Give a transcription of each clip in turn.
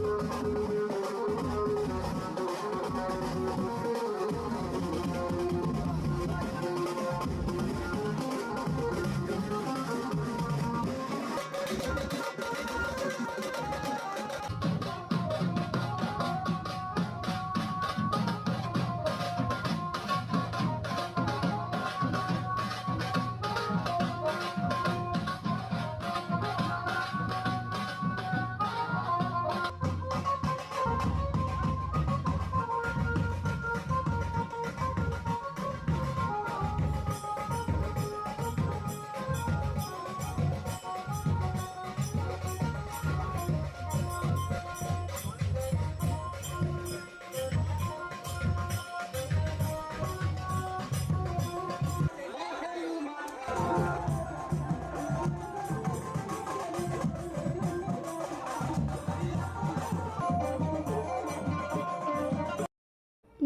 Música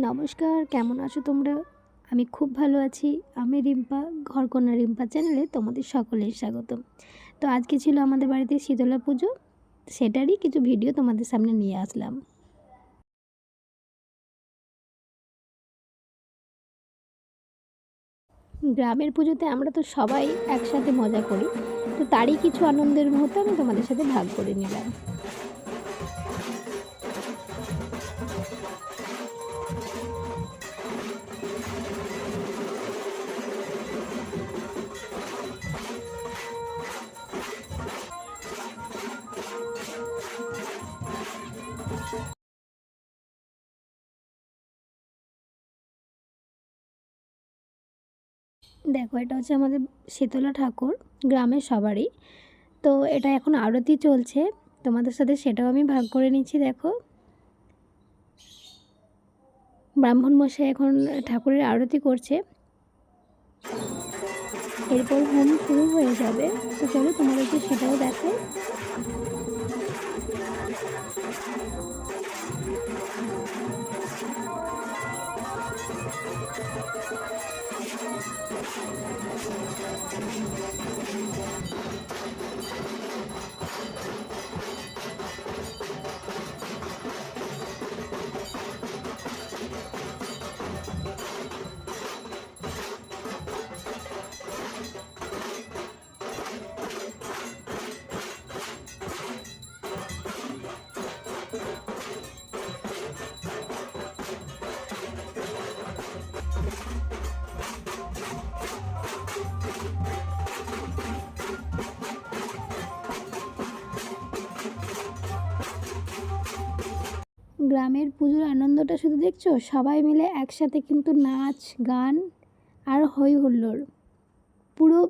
নমস্কার, কেমন আছো তোমরা? আমি খুব ভালো আছি। আমি রিম্পা, ঘরকন্যা রিম্পা চ্যানেলে তোমাদের সকলের স্বাগত তো আজকে ছিল আমাদের বাড়িতে শীতলা পুজো, সেটারই কিছু ভিডিও তোমাদের সামনে নিয়ে আসলাম। গ্রামের পুজোতে আমরা তো সবাই একসাথে মজা করি, তো তারই কিছু আনন্দের মুহূর্ত আমি তোমাদের সাথে ভাগ করে নিলাম। দেখো, এটা হচ্ছে আমাদের শীতলা ঠাকুর, গ্রামের সবারই। তো এটা এখন আরতি চলছে, তোমাদের সাথে সেটাও আমি ভাগ করে নিচ্ছি, দেখো। ব্রাহ্মণ মশাই এখন ঠাকুরের আরতি করছে। এরপর হোম শুরু হয়ে যাবে। তো চলো তোমাদেরকে সেটাও দেখো। Thank you. গ্রামের পুজোর আনন্দটা শুধু দেখছ? সবাই মিলে একসাথে কিন্তু নাচ, গান আর হই হুল্লোড় পুরো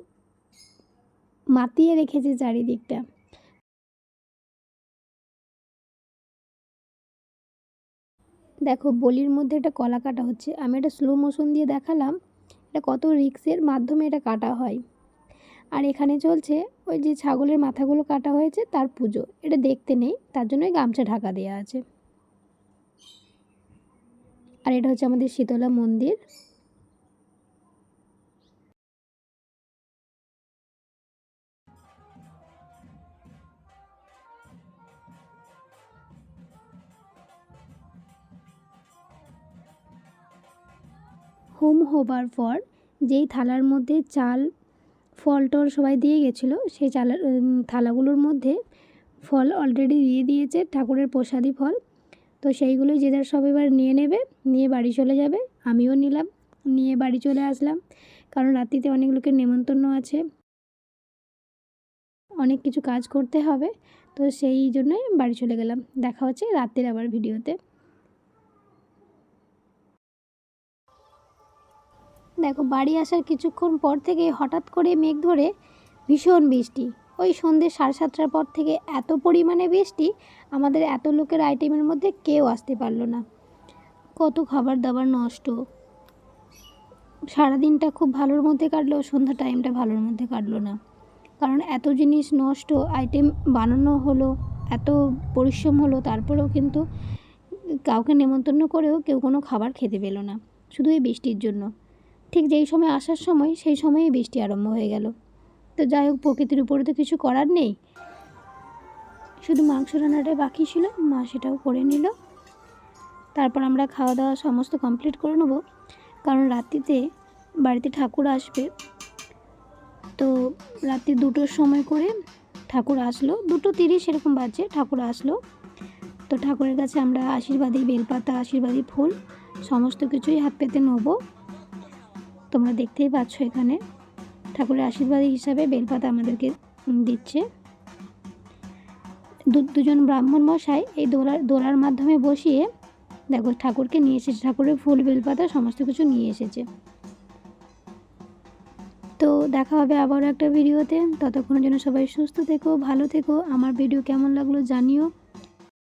মাতিয়ে রেখেছে চারিদিকটা। দেখো, বলির মধ্যে এটা কলা কাটা হচ্ছে। আমি এটা স্লো মোশন দিয়ে দেখালাম। এটা কত রিক্সের মাধ্যমে এটা কাটা হয়। আর এখানে চলছে ওই যে ছাগলের মাথাগুলো কাটা হয়েছে, তার পুজো। এটা দেখতে নেই, তার জন্যই গামছা ঢাকা দেওয়া আছে। আর এটা হচ্ছে আমাদের শীতলা মন্দির। হোম হবার পর যেই থালার মধ্যে চাল, ফল টল সবাই দিয়ে গেছিল, সেই চালের থালাগুলোর মধ্যে ফল অলরেডি দিয়ে দিয়েছে, ঠাকুরের প্রসাদী ফল। তো সেইগুলোই যে যার সব এবার নিয়ে নেবে, নিয়ে বাড়ি চলে যাবে। আমিও নিলাম, নিয়ে বাড়ি চলে আসলাম। কারণ রাত্রিতে অনেক লোকের নেমন্তন্ন আছে। অনেক কিছু কাজ করতে হবে, তো সেই জন্যই বাড়ি চলে গেলাম। দেখা হচ্ছে রাত্রের আবার ভিডিওতে। দেখো, বাড়ি আসার কিছুক্ষণ পর থেকে হঠাৎ করে মেঘ ধরে ভীষণ বৃষ্টি। ওই সন্ধ্যে সাড়ে সাতটার পর থেকে এত পরিমাণে বৃষ্টি, আমাদের এত লোকের আইটেমের মধ্যে কেউ আসতে পারল না। কত খাবার দাবার নষ্ট। সারাদিনটা খুব ভালোর মধ্যে কাটলো সন্ধ্যা টাইমটা ভালোর মধ্যে কাটলো না। কারণ এত জিনিস নষ্ট আইটেম বানানো হলো, এত পরিশ্রম হলো, তারপরেও কিন্তু কাউকে নেমন্তন্ন করেও কেউ কোনো খাবার খেতে পেল না, শুধু এই বৃষ্টির জন্য। ঠিক যেই সময় আসার সময়, সেই সময়ই বৃষ্টি আরম্ভ হয়ে গেল। তো যাই হোক, প্রকৃতির উপরে তো কিছু করার নেই। শুধু মাংস রান্নাটাই বাকি ছিল, মা সেটাও করে নিল। তারপর আমরা খাওয়া দাওয়া সমস্ত কমপ্লিট করে নেব। কারণ রাত্রিতে বাড়িতে ঠাকুর আসবে। তো রাত্রি দুটোর সময় করে ঠাকুর আসলো। দুটো তিরিশ এরকম বাজে, ঠাকুর আসলো। তো ঠাকুরের কাছে আমরা আশীর্বাদী বেলপাতা, আশীর্বাদী ফুল, সমস্ত কিছুই হাত পেতে নেব। তোমরা দেখতেই পাচ্ছ এখানে। ঠাকুরের আশীর্বাদী হিসাবে বেলপাতা আমাদেরকে দিচ্ছে। দু- দুজন ব্রাহ্মণ মশাই এই দোলার দোলার মাধ্যমে বসিয়ে দেখো ঠাকুরকে নিয়ে এসেছে। ঠাকুরের ফুল, বেলপাতা, সমস্ত কিছু নিয়ে এসেছে। তো দেখা হবে আবারও একটা ভিডিওতে। ততক্ষণের জন্য সবাই সুস্থ থেকো, ভালো থেকো। আমার ভিডিও কেমন লাগল জানিও।